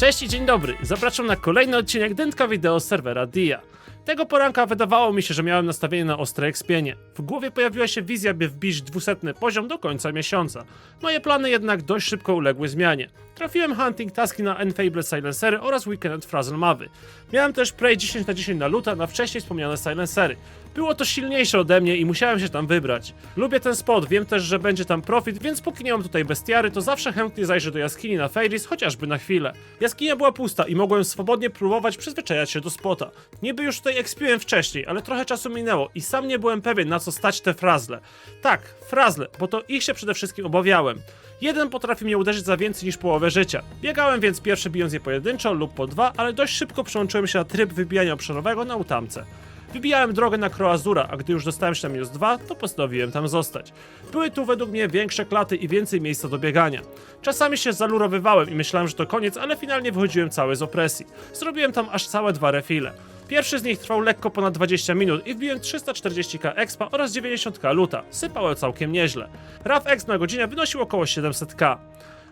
Cześć i dzień dobry. Zapraszam na kolejny odcinek Dętka Wideo z serwera DIA. Tego poranka wydawało mi się, że miałem nastawienie na ostre ekspienie. W głowie pojawiła się wizja, by wbić 200 poziom do końca miesiąca. Moje plany jednak dość szybko uległy zmianie. Trafiłem hunting taski na Enfable Silencery oraz Weekend Frazzle Mawy. Miałem też Prey 10 na 10 na luta na wcześniej wspomniane Silencery. Było to silniejsze ode mnie i musiałem się tam wybrać. Lubię ten spot, wiem też, że będzie tam profit, więc póki nie mam tutaj bestiary, to zawsze chętnie zajrzę do jaskini na Fairies, chociażby na chwilę. Jaskinia była pusta i mogłem swobodnie próbować przyzwyczajać się do spota. Niby już tutaj ekspiłem wcześniej, ale trochę czasu minęło i sam nie byłem pewien na co stać te frazle. Tak, frazle, bo to ich się przede wszystkim obawiałem. Jeden potrafi mnie uderzyć za więcej niż połowę życia. Biegałem więc pierwszy bijąc je pojedynczo lub po dwa, ale dość szybko przełączyłem się na tryb wybijania obszarowego na utamce. Wybijałem drogę na Kroazura, a gdy już dostałem się na minus 2, to postanowiłem tam zostać. Były tu według mnie większe klaty i więcej miejsca do biegania. Czasami się zalurowywałem i myślałem, że to koniec, ale finalnie wychodziłem cały z opresji. Zrobiłem tam aż całe dwa refile. Pierwszy z nich trwał lekko ponad 20 minut i wbiłem 340k expa oraz 90k luta. Sypało całkiem nieźle. RAF X na godzinę wynosił około 700k.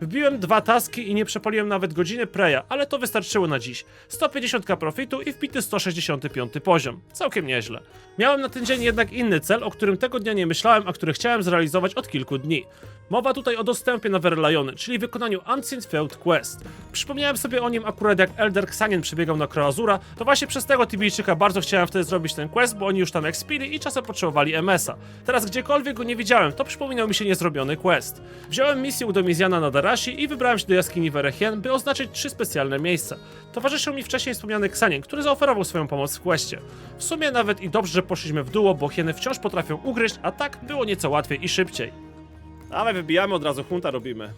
Wbiłem dwa taski i nie przepaliłem nawet godziny preja, ale to wystarczyło na dziś. 150k profitu i wbity 165 poziom. Całkiem nieźle. Miałem na ten dzień jednak inny cel, o którym tego dnia nie myślałem, a który chciałem zrealizować od kilku dni. Mowa tutaj o dostępie na Verliony, czyli wykonaniu Ancient Field Quest. Przypomniałem sobie o nim akurat jak Elder Xanian przebiegał na Kroazura, to właśnie przez tego Tibijczyka bardzo chciałem wtedy zrobić ten quest, bo oni już tam expili i czasem potrzebowali MS-a. Teraz gdziekolwiek go nie widziałem, to przypominał mi się niezrobiony quest. Wziąłem misję u Domizjana na Darashi i wybrałem się do jaskini Verechien, by oznaczyć trzy specjalne miejsca. Towarzyszył mi wcześniej wspomniany Xanian, który zaoferował swoją pomoc w questie. W sumie nawet i dobrze, że poszliśmy w duo, bo hieny wciąż potrafią ugryźć, a tak było nieco łatwiej i szybciej. Ale wybijamy od razu, hunta robimy.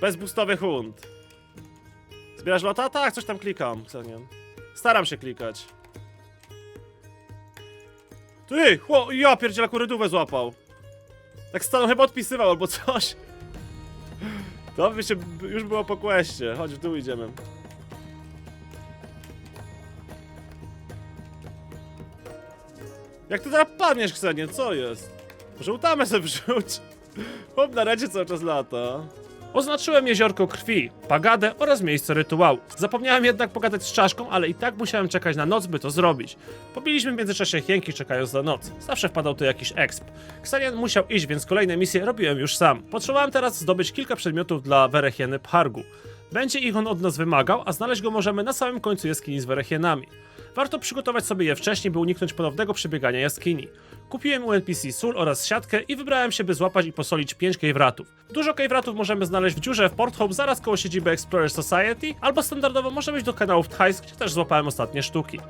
Bezbustowy hunt. Zbierasz lota? Tak, coś tam klikam, Xanian. Staram się klikać. Ty, chło, ja pierdziela złapał. Tak stanął, chyba odpisywał albo coś. To by się już było po questie. Chodź, w dół idziemy. Jak ty teraz padniesz, Ksenie? Co jest? Utamę sobie wrzuć. Chłop na radzie cały czas lata. Oznaczyłem jeziorko krwi, pagadę oraz miejsce rytuału. Zapomniałem jednak pogadać z czaszką, ale i tak musiałem czekać na noc, by to zrobić. Pobiliśmy w międzyczasie hienki czekając na noc. Zawsze wpadał tu jakiś exp. Ksanian musiał iść, więc kolejne misje robiłem już sam. Potrzebowałem teraz zdobyć kilka przedmiotów dla Werechieny Phargu. Będzie ich on od nas wymagał, a znaleźć go możemy na samym końcu jaskini z Werechienami. Warto przygotować sobie je wcześniej, by uniknąć ponownego przebiegania jaskini. Kupiłem u NPC sól oraz siatkę i wybrałem się, by złapać i posolić 5 caveratów. Dużo caveratów możemy znaleźć w dziurze w Port Hope zaraz koło siedziby Explorer Society, albo standardowo możemy iść do kanałów Thais, gdzie też złapałem ostatnie sztuki.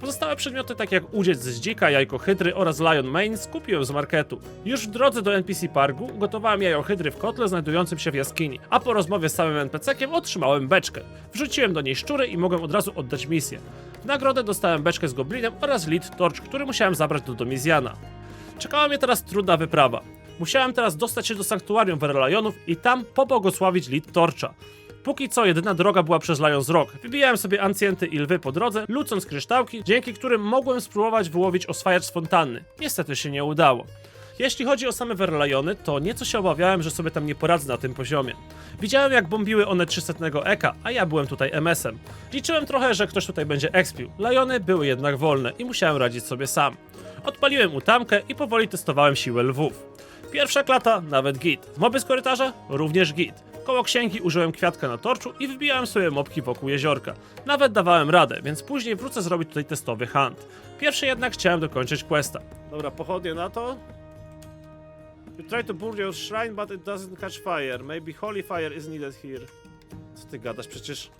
Pozostałe przedmioty, tak jak udziec z dzika, jajko hydry oraz Lion Mane, skupiłem z marketu. Już w drodze do NPC Parku gotowałem jajo hydry w kotle znajdującym się w jaskini, a po rozmowie z samym NPC-kiem otrzymałem beczkę. Wrzuciłem do niej szczury i mogłem od razu oddać misję. Nagrodę dostałem beczkę z goblinem oraz lead torch, który musiałem zabrać do Domizjana. Czekała mnie teraz trudna wyprawa. Musiałem teraz dostać się do sanktuarium Verlajonów i tam pobłogosławić lead torcha. Póki co jedyna droga była przez Lions Rock. Wybijałem sobie ancjenty i lwy po drodze, lucąc kryształki, dzięki którym mogłem spróbować wyłowić oswajacz z fontanny. Niestety się nie udało. Jeśli chodzi o same Verlajony, to nieco się obawiałem, że sobie tam nie poradzę na tym poziomie. Widziałem jak bombiły one 300 eka, a ja byłem tutaj MS-em. Liczyłem trochę, że ktoś tutaj będzie expił. Lajony były jednak wolne i musiałem radzić sobie sam. Odpaliłem utamkę i powoli testowałem siłę lwów. Pierwsza klata, nawet git. Moby z korytarza? Również git. Koło księgi użyłem kwiatka na torczu i wybijałem sobie mopki wokół jeziorka. Nawet dawałem radę, więc później wrócę zrobić tutaj testowy hunt. Pierwszy jednak chciałem dokończyć questa. Dobra, pochodnie na to. You try to burn your shrine, but it doesn't catch fire. Maybe holy fire is needed here. Co ty gadasz przecież?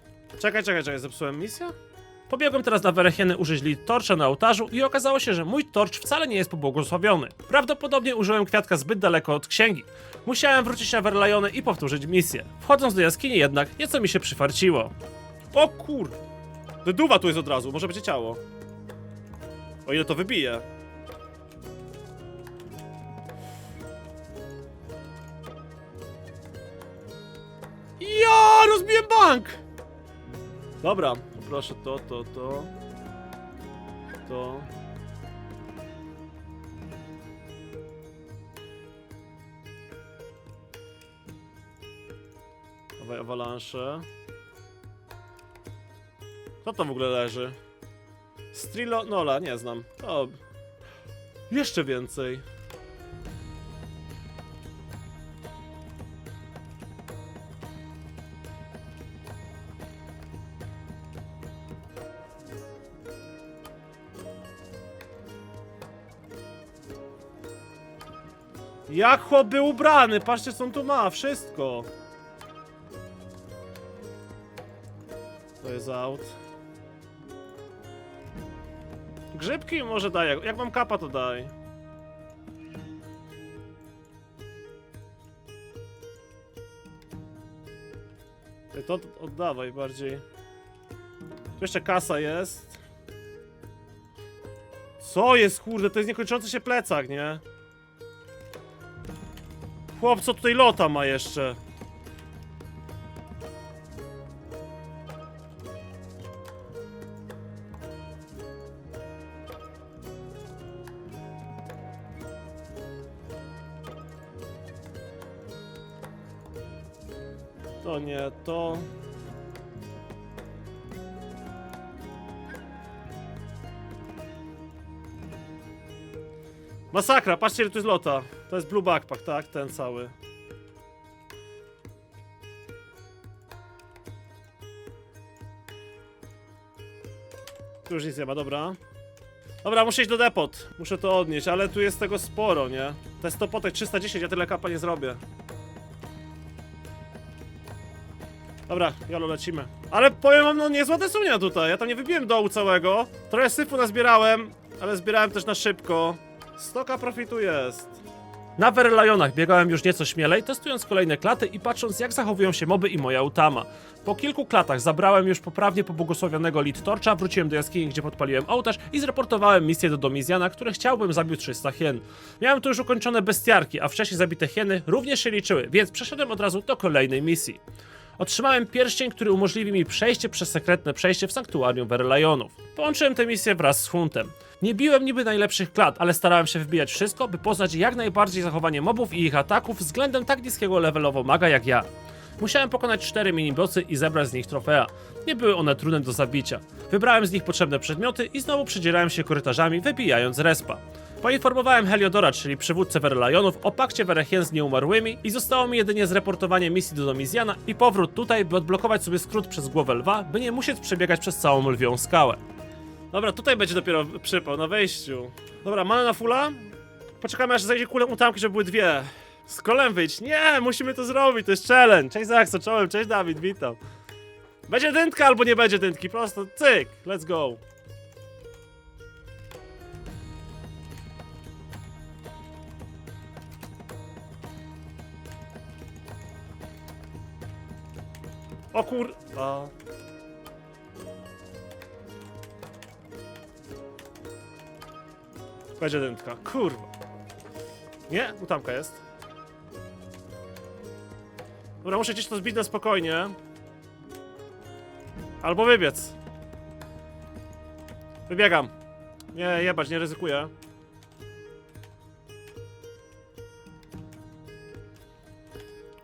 Czekaj, czekaj, czekaj, zepsułem misję? Pobiegłem teraz na Werechieny użyć lead torcha na ołtarzu i okazało się, że mój torcz wcale nie jest pobłogosławiony. Prawdopodobnie użyłem kwiatka zbyt daleko od księgi. Musiałem wrócić na Verlajony i powtórzyć misję. Wchodząc do jaskini jednak, nieco mi się przyfarciło. O kur... Duwa tu jest od razu, może będzie ciało. O ile to wybije. Ja rozbiłem bank! Dobra, proszę to, to, to. To. Dawaj awalansze. Co to w ogóle leży? Strilo... Nola, nie znam. O. Jeszcze więcej. Jak chłop był ubrany? Patrzcie, co on tu ma, wszystko. To jest out. Grzybki może daj, jak mam kapa to daj. To oddawaj bardziej. Tu jeszcze kasa jest. Co jest, kurde, to jest niekończący się plecak, nie? Chłop, co tutaj lota ma jeszcze? To nie to. Masakra, patrzcie tu jest lota. To jest blue backpack, tak? Ten cały. Tu już nic nie ma, dobra. Dobra, muszę iść do depot. Muszę to odnieść, ale tu jest tego sporo, nie? To jest to potek 310, ja tyle kapa nie zrobię. Dobra, jolo, lecimy. Ale powiem wam, no niezła desunia tutaj. Ja tam nie wybiłem dołu całego. Trochę syfu nazbierałem, ale zbierałem też na szybko. Stoka profitu jest. Na Verlajonach biegałem już nieco śmielej, testując kolejne klaty i patrząc jak zachowują się moby i moja utama. Po kilku klatach zabrałem już poprawnie pobłogosławionego Lead Torcha, wróciłem do jaskini, gdzie podpaliłem ołtarz i zreportowałem misję do Domizjana, które chciałbym zabił 300 hien. Miałem tu już ukończone bestiarki, a wcześniej zabite hieny również się liczyły, więc przeszedłem od razu do kolejnej misji. Otrzymałem pierścień, który umożliwi mi przejście przez sekretne przejście w sanktuarium Verlajonów. Połączyłem tę misję wraz z Huntem. Nie biłem niby najlepszych klat, ale starałem się wbijać wszystko, by poznać jak najbardziej zachowanie mobów i ich ataków względem tak niskiego levelowo maga jak ja. Musiałem pokonać 4 minibossy i zebrać z nich trofea. Nie były one trudne do zabicia. Wybrałem z nich potrzebne przedmioty i znowu przedzierałem się korytarzami, wybijając respa. Poinformowałem Heliodora, czyli przywódcę Verlajonów, o pakcie Verechien z nieumarłymi i zostało mi jedynie zreportowanie misji do Domizjana i powrót tutaj, by odblokować sobie skrót przez głowę lwa, by nie musieć przebiegać przez całą lwią skałę. Dobra, tutaj będzie dopiero przypał, na wejściu. Dobra, mamy na fulla? Poczekamy aż zajdzie kulę utamki, żeby były dwie. Z kolem wyjść. Nie, musimy to zrobić, to jest challenge. Cześć Zaxo, czołem, cześć Dawid, witam. Będzie dętka albo nie będzie dętki, prosto, cyk, let's go. O kur... Będzie dętka. Kurwa. Nie? Utamka jest. Dobra, muszę gdzieś to zbić na spokojnie. Albo wybiec. Wybiegam. Nie, jebać, nie ryzykuję.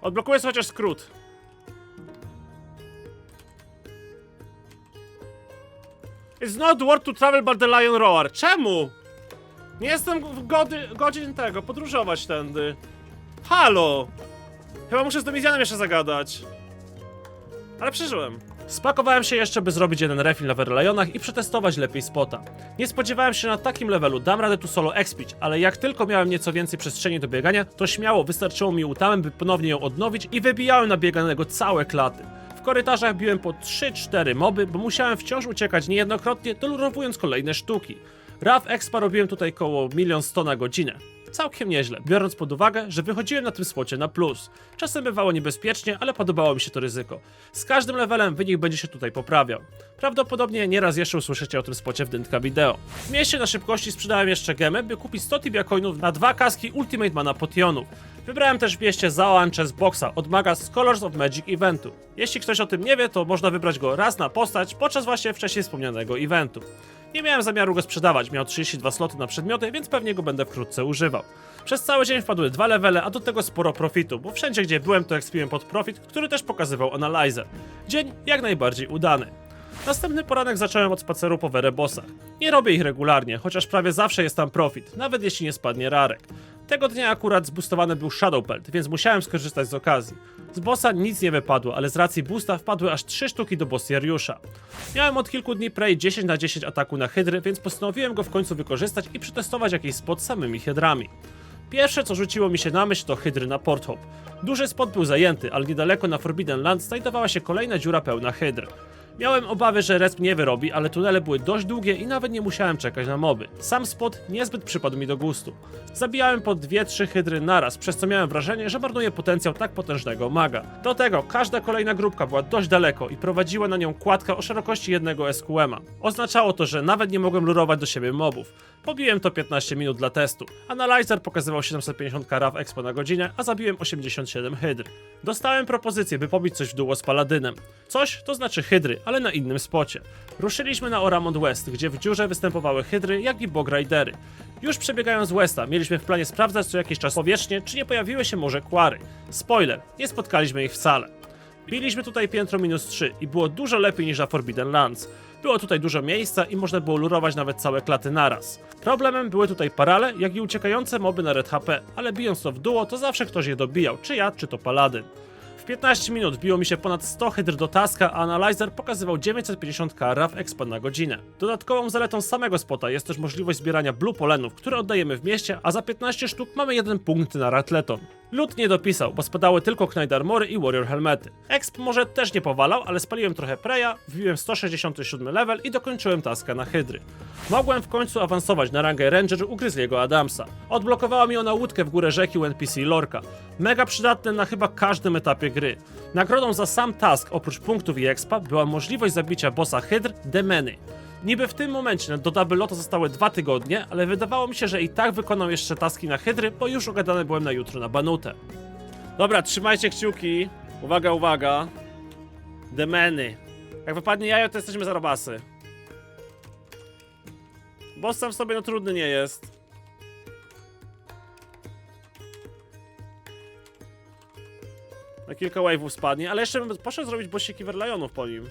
Odblokuję sobie chociaż skrót. It's not worth to travel by the Lion Roar. Czemu? Nie jestem gody, godzin tego, podróżować tędy. Halo! Chyba muszę z Domizjanem jeszcze zagadać. Ale przeżyłem. Spakowałem się jeszcze, by zrobić jeden refill na Verlajonach i przetestować lepiej spota. Nie spodziewałem się na takim levelu, dam radę tu solo expić, ale jak tylko miałem nieco więcej przestrzeni do biegania, to śmiało wystarczyło mi utamem, by ponownie ją odnowić i wybijałem na bieganego całe klaty. W korytarzach biłem po 3-4 moby, bo musiałem wciąż uciekać niejednokrotnie, dolurowując kolejne sztuki. RAF Expa robiłem tutaj koło 1 100 na godzinę. Całkiem nieźle, biorąc pod uwagę, że wychodziłem na tym spocie na plus. Czasem bywało niebezpiecznie, ale podobało mi się to ryzyko. Z każdym levelem wynik będzie się tutaj poprawiał. Prawdopodobnie nieraz jeszcze usłyszycie o tym spocie w dyntka wideo. W mieście na szybkości sprzedałem jeszcze gemę, by kupić 100 tibia coinów na dwa kaski Ultimate Mana Potionów. Wybrałem też w mieście Zaoanche z boxa od maga z Colors of Magic eventu. Jeśli ktoś o tym nie wie, to można wybrać go raz na postać podczas właśnie wcześniej wspomnianego eventu. Nie miałem zamiaru go sprzedawać, miał 32 sloty na przedmioty, więc pewnie go będę wkrótce używał. Przez cały dzień wpadły dwa levele, a do tego sporo profitu, bo wszędzie gdzie byłem to ekspiłem pod profit, który też pokazywał Analyzer. Dzień jak najbardziej udany. Następny poranek zacząłem od spaceru po Werebosach. Nie robię ich regularnie, chociaż prawie zawsze jest tam profit, nawet jeśli nie spadnie rarek. Tego dnia akurat zboostowany był Shadowpelt, więc musiałem skorzystać z okazji. Z bossa nic nie wypadło, ale z racji boosta wpadły aż 3 sztuki do bossiariusza. Miałem od kilku dni Prey 10 na 10 ataku na hydry, więc postanowiłem go w końcu wykorzystać i przetestować jakiś spot samymi hydrami. Pierwsze co rzuciło mi się na myśl to hydry na Porthop. Duży spot był zajęty, ale niedaleko na Forbidden Land znajdowała się kolejna dziura pełna hydr. Miałem obawy, że resp nie wyrobi, ale tunele były dość długie i nawet nie musiałem czekać na moby. Sam spot niezbyt przypadł mi do gustu. Zabijałem po 2-3 hydry naraz, przez co miałem wrażenie, że marnuję potencjał tak potężnego maga. Do tego każda kolejna grupka była dość daleko i prowadziła na nią kładka o szerokości jednego SQM-a. Oznaczało to, że nawet nie mogłem lurować do siebie mobów. Pobiłem to 15 minut dla testu. Analyzer pokazywał 750 RAW expo na godzinę, a zabiłem 87 hydr. Dostałem propozycję, by pobić coś w duo z Paladynem. Coś to znaczy hydry, ale na innym spocie. Ruszyliśmy na Oramond West, gdzie w dziurze występowały hydry, jak i bogridery. Już przebiegając Westa, mieliśmy w planie sprawdzać co jakiś czas powierzchnię, czy nie pojawiły się może kwary. Spoiler, nie spotkaliśmy ich wcale. Biliśmy tutaj piętro minus 3 i było dużo lepiej niż na Forbidden Lands. Było tutaj dużo miejsca i można było lurować nawet całe klaty naraz. Problemem były tutaj parale, jak i uciekające moby na red HP, ale bijąc to w duo, to zawsze ktoś je dobijał, czy ja, czy to paladyn. W 15 minut biło mi się ponad 100 hydr do taska, a Analyzer pokazywał 950k RAW expa na godzinę. Dodatkową zaletą samego spota jest też możliwość zbierania blue polenów, które oddajemy w mieście, a za 15 sztuk mamy jeden punkt na ratleton. Lud nie dopisał, bo spadały tylko Knight Armory i Warrior Helmety. Exp może też nie powalał, ale spaliłem trochę Preya, wbiłem 167 level i dokończyłem taska na Hydry. Mogłem w końcu awansować na rangę Ranger u Grizzly'ego Adamsa. Odblokowała mi ona łódkę w górę rzeki u NPC Lorka. Mega przydatne na chyba każdym etapie gry. Nagrodą za sam task, oprócz punktów i expa, była możliwość zabicia bossa Hydr Demeny. Niby w tym momencie do Double Loto zostały dwa tygodnie, ale wydawało mi się, że i tak wykonał jeszcze taski na Hydry, bo już ogadany byłem na jutro na Banutę. Dobra, trzymajcie kciuki. Uwaga, uwaga. Demeny. Jak wypadnie jajo, to jesteśmy zarobasy. Boss sam w sobie no trudny nie jest. Na kilka wave'ów spadnie, ale jeszcze bym poszedł zrobić bossiki Verlionów po nim.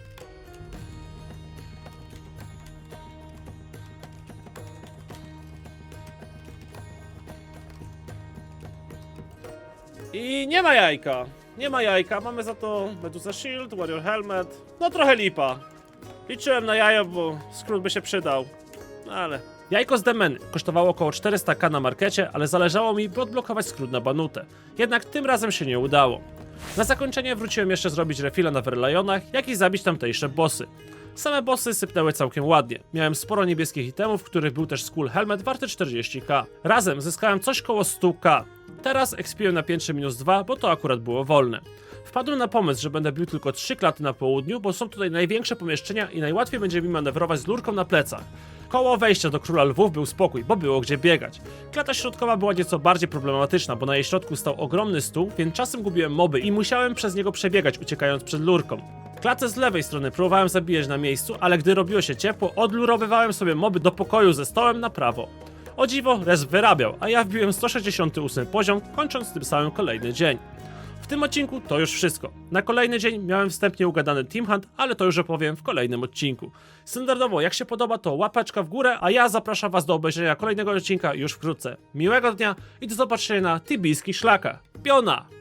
I nie ma jajka. Nie ma jajka, mamy za to Medusa Shield, Warrior Helmet. No trochę lipa. Liczyłem na jajo, bo skrót by się przydał. No ale... Jajko z Demeny kosztowało około 400k na markecie, ale zależało mi, by odblokować skrót na Banutę. Jednak tym razem się nie udało. Na zakończenie wróciłem jeszcze zrobić refila na Verlionach, jak i zabić tamtejsze bossy. Same bossy sypnęły całkiem ładnie. Miałem sporo niebieskich itemów, w których był też Skull Helmet warty 40k. Razem zyskałem coś koło 100k. Teraz expiłem na piętrze minus 2, bo to akurat było wolne. Wpadłem na pomysł, że będę bił tylko 3 klaty na południu, bo są tutaj największe pomieszczenia i najłatwiej będzie mi manewrować z lurką na plecach. Koło wejścia do Króla Lwów był spokój, bo było gdzie biegać. Klata środkowa była nieco bardziej problematyczna, bo na jej środku stał ogromny stół, więc czasem gubiłem moby i musiałem przez niego przebiegać, uciekając przed lurką. Klatę z lewej strony próbowałem zabijać na miejscu, ale gdy robiło się ciepło, odlurowywałem sobie moby do pokoju ze stołem na prawo. O dziwo, res wyrabiał, a ja wbiłem 168 poziom, kończąc tym samym kolejny dzień. W tym odcinku to już wszystko. Na kolejny dzień miałem wstępnie ugadany Team Hunt, ale to już opowiem w kolejnym odcinku. Standardowo, jak się podoba, to łapeczka w górę, a ja zapraszam Was do obejrzenia kolejnego odcinka już wkrótce. Miłego dnia i do zobaczenia na tybijskich szlakach. Piona!